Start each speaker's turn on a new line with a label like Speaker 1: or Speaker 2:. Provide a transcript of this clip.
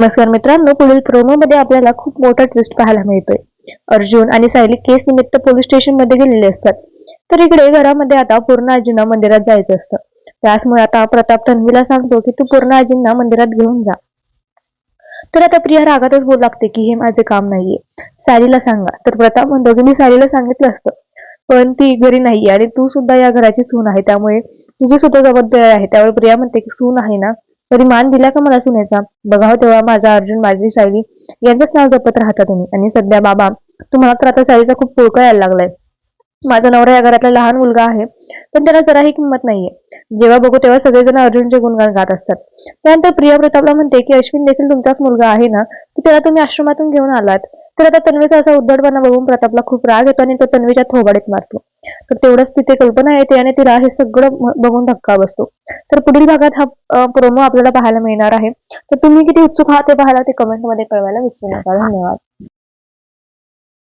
Speaker 1: नमस्कार मित्रांनो पुढील प्रोमो मध्ये आपल्याला खूप मोठा ट्विस्ट पाहायला मिळतोय. अर्जुन आणि सायली केस निमित्त पोलीस स्टेशनमध्ये गेलेले असतात. तर इकडे घरामध्ये आता पूर्ण आजींना मंदिरात जायचं असतं. त्याचमुळे आता प्रताप तन्वीला सांगतो की तू पूर्ण आजींना मंदिरात घेऊन जा. तर आता प्रिया रागातच बोलू लागते की हे माझे काम नाहीये. सारीला सांगा. तर प्रताप म्हणतो की मी सारीला सांगितलं असतं. पण ती घरी नाहीये आणि तू सुद्धा या घराची सून आहे. त्यामुळे तुझी सुद्धा जबाबदारी आहे. त्यावेळी प्रिया म्हणते की सून आहे ना तरी मान दिला का मला सुनेचा? बघाव हो तेव्हा माझा अर्जुन माझी सायली यांचंच नाव जपत राहता तुम्ही. आणि सध्या बाबा तुम्हाला तर आता सायलीचा खूप पोळका यायला लागलाय. माझा नवरा या घरातला लहान मुलगा आहे पण त्याला जराही किंमत नाहीये. जेव्हा बघू तेव्हा सगळेजण अर्जुनचे गुणगान गात असतात. त्यानंतर प्रिया प्रतापला म्हणते की अश्विन देखील तुमचाच मुलगा आहे ना? की त्याला तुम्ही आश्रमातून घेऊन आलात? तर आता तन्वीचा असा उद्धटपणा बघून प्रतापला खूप राग येतो आणि तो तन्वीच्या थोबाडीत मारतो. तर तेवढंच तिथे कल्पना येते आणि तिला हे सगळं बघून धक्का बसतो. तर पुढील भागात हा प्रोमो आपल्याला पाहायला मिळणार आहे. तर तुम्ही किती उत्सुक आहात ते पाहायला ते कमेंटमध्ये कळवायला विसरू नका. धन्यवाद.